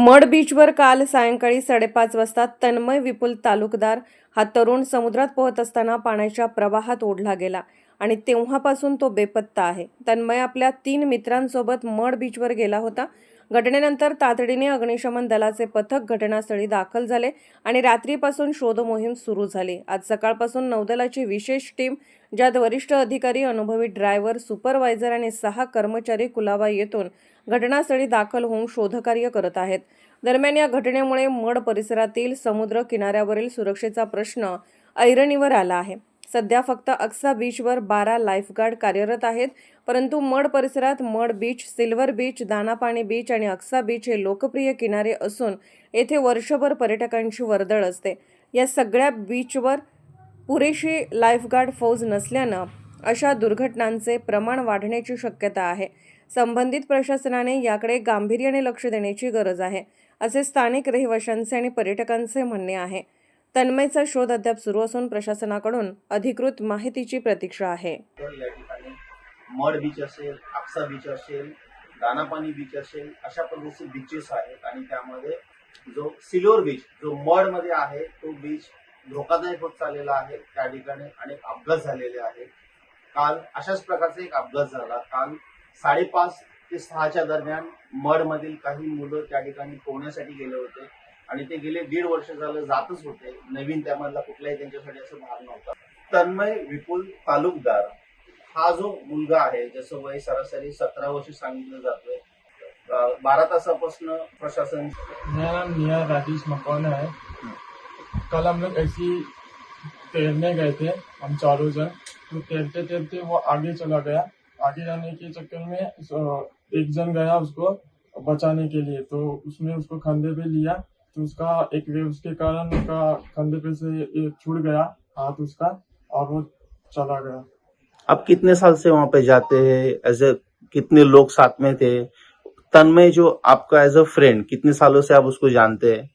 Mud बीचवर काल सायंकाळी साडेपाच वाजता तन्मय विपुल तालुकदार हा तरुण समुद्रात पोहत असताना पाण्याच्या प्रवाहात ओढला गेला. आणि तेव्हापासून तो बेपत्ता आहे. तन्मय आपल्या तीन मित्रांसोबत मड बीचवर गेला होता. घटनेनंतर तातडीने अग्निशमन दलाचे पथक घटनास्थळी दाखल झाले आणि रात्रीपासून शोध मोहीम सुरू झाली. आज सकाळपासून नौदलाची विशेष टीम ज्यात वरिष्ठ अधिकारी अनुभवी ड्रायव्हर सुपरवायझर आणि सहा कर्मचारी कुलाबा येथून घटनास्थळी दाखल होऊन शोधकार्य करत आहेत. दरम्यान या घटनेमुळे मड परिसरातील समुद्र किनाऱ्यावरील सुरक्षेचा प्रश्न ऐरणीवर आला आहे. सध्या फक्त अक्सा बीचवर बारा लाईफगार्ड कार्यरत आहेत. परंतु मड परिसरात मड बीच सिल्वर बीच दानापाणी बीच आणि अक्सा बीच हे लोकप्रिय किनारे असून येथे वर्षभर पर्यटकांची वर्दळ असते. या सगळ्या बीचवर पुरेशी लाईफगार्ड फौज नसल्यानं अशा दुर्घटनांचे प्रमाण वाढण्याची शक्यता आहे. संबंधित प्रशासनाने याकडे गांभीर्याने लक्ष देण्याची गरज आहे असे स्थानिक रहिवाशांचे आणि पर्यटकांचे म्हणणे आहे. तन्मयचा शोध अद्याप सुरू असून प्रशासनाकडून अधिकृत माहितीची प्रतीक्षा आहे. या ठिकाणी मड बीच असेल आपसा बीच असेल दानापाणी बीच असेल अशा पद्धतीचे बीचेस आहेत आणि त्यामध्ये जो सिल्वर बीच जो मडमध्ये आहे तो बीच धोकादायक होत चाललेला आहे. त्या ठिकाणी अनेक अपघात झालेले आहेत. काल अशाच प्रकारचा एक अपघात झाला. काल साडेपाच ते सहाच्या दरम्यान मड मधील काही मुलं त्या ठिकाणी पोहण्यासाठी गेले होते. आणि ते गेले दीड वर्ष झालं जातच होते. नवीन त्यामधला कुठलाही त्यांच्यासाठी असं भाग नव्हता. तन्मय विपुल तालुकदार हा जो मुलगा आहे ज्याचं वय सरासरी सतरा वर्ष सांगितलं जातोय बारा तासापासून प्रशासन मेरा नाम मिया राजेश मकवाना है। कल हम लोग ऐसी तैरने गए थे हम चारों जन। तो तैरते तैरते वो आगे चला गया। आगे जाने के चक्कर में एक जन गया उसको बचाने के लिए। तो उसने उसको कंधे पे लिया। तो उसका एक वेव्स के कारण उसका कंधे पे से ये छूट गया हाथ उसका और वो चला गया। आप कितने साल से वहाँ पे जाते हैं? एज ए कितने लोग साथ में थे? तन्मय जो आपका एज अ फ्रेंड कितने सालों से आप उसको जानते हैं?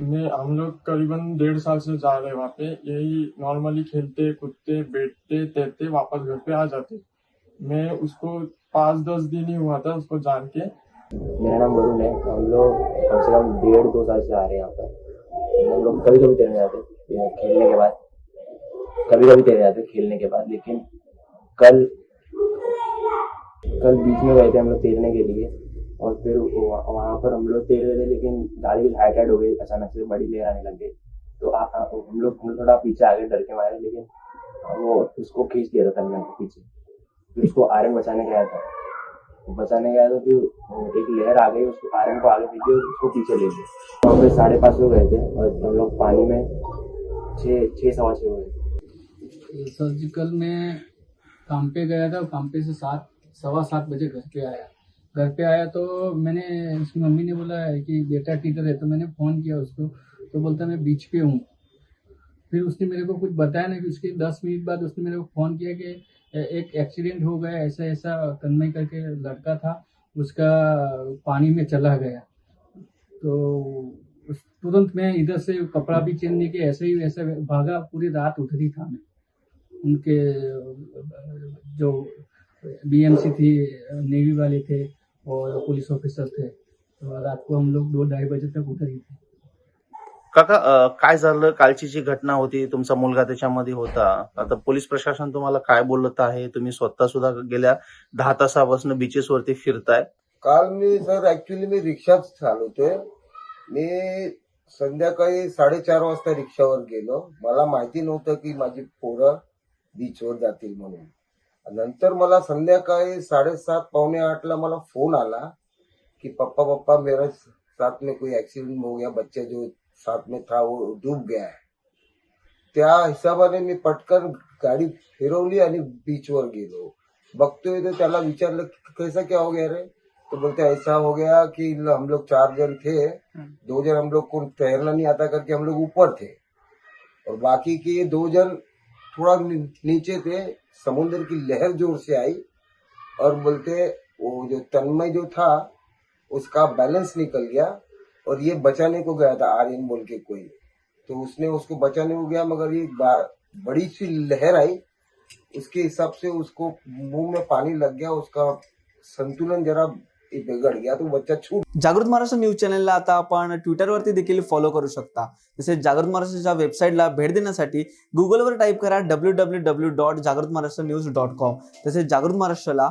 मैं हम लोग करीबन डेढ़ साल से जा रहे हैं वहाँ पे। यही नॉर्मली खेलते कूदते बैठते तैरते वापस घर पे आ जाते। मैं उसको पाँच दस दिन ही हुआ था उसको जान के। मेरा नाम वरुण है। हम लोग कम से कम डेढ़ दो साल से आ रहे हैं यहाँ पर। हम लोग कभी कभी तैरने जाते खेलने के बाद। कभी कभी तैरने जाते खेलने के बाद लेकिन कल कल बीच में गए थे हम लोग तैरने के लिए। और फिर वह- पर हम लोग तैर रहे थे लेकिन गाड़ी हाइट हो गई अचानक से बड़ी लहर आने लग गई। तो आ, आ, हम लोग थोड़ा पीछे आ गए डर के मारे लेकिन वो उसको खींच दिया था को पीछे। फिर उसको आयरन बचाने गया था। बचाने गया तो फिर एक लहर आ गई, उसको आयरन को आगे पीछे उसको पीछे ले गए हम लोग साढ़े पाँच लोग गए थे और हम लोग पानी में छः छः सवा छः हुए सर्जिकल में काम पे गया था काम पे से सात, सवा सात बजे घर पे आया। घर पे आया तो मैंने, उसकी मम्मी ने बोला है कि बेटा किधर है तो मैंने फ़ोन किया उसको। तो बोलता मैं बीच पे हूँ। फिर उसने मेरे को कुछ बताया नहीं उसके दस मिनट बाद उसने मेरे को फ़ोन किया कि एक एक्सीडेंट हो गया ऐसा ऐसा तन्मय करके लड़का था, उसका पानी में चला गया। तो तुरंत मैं इधर से कपड़ा भी चेंज नहीं किया ऐसे ही वैसे भागा, पूरी रात उधर था मैं। उनके, जो बीएमसी थी, नेवी वाले थे और पुलिस ऑफिसर थे तो रात को हम लोग दो ढाई बजे तक उधर ही थे। काका अं, काय झालं? कालची जी घटना होती तुमचा मुलगा त्याच्यामध्ये होता. आता पोलीस प्रशासन तुम्हाला काय बोलत आहे? तुम्ही स्वतः सुद्धा गेल्या दहा तासापासून बीचेस वरती फिरताय. काल मी सर ऍक्च्युली मी रिक्षाच चालवतोय. मी संध्याकाळी साडेचार वाजता रिक्षावर गेलो. मला माहिती नव्हतं की माझी पोरं बीचवर जातील म्हणून. नंतर मला संध्याकाळी साडेसात पावणे आठला मला फोन आला की पप्पा पप्पा मेरा साथ में कोई एक्सीडेंट हो गया बच्चा जो साथ में था वो डूब गया है। त्या हिशोबाने मी पटकन गाडी फिरवली आणि बीचवर गेलो बघतोय तर त्याला विचारलं "क- कैसा क्या हो गया रे? तो बोलते ऐसा हो गया कि हम लोग चार जन थे। दो जन हम लोग को तैरना नहीं आता करके हम लोग ऊपर थे। और बाकी के दो जन थोड़ा नीचे थे समुद्र की लहर ज़ोर से आई। और बोलते वो जो तन्मय जो था उसका बैलेंस निकल गया। और ये बचाने को गया था, आर्यन बोल के कोई। तो उसने उसको बचाने को गया, मगर ये बड़ी सी लहर आई। उसके हिसाब से उसको मुँह में पानी लग गया, उसका संतुलन जरा बिगड़ गया तो बच्चा छूट जागृत महाराष्ट्र न्यूज़ चॅनलला आता आपण ट्विटरवरती देखील फॉलो करू शकता। तसेच जागृत महाराष्ट्राच्या वेबसाईटला भेट देण्यासाठी गुगलवर टाईप करा डब्ल्यू डब्ल्यू डब्ल्यू डॉट जागृत महाराष्ट्र न्यूज़ डॉट कॉम तसेच जागृत महाराष्ट्राला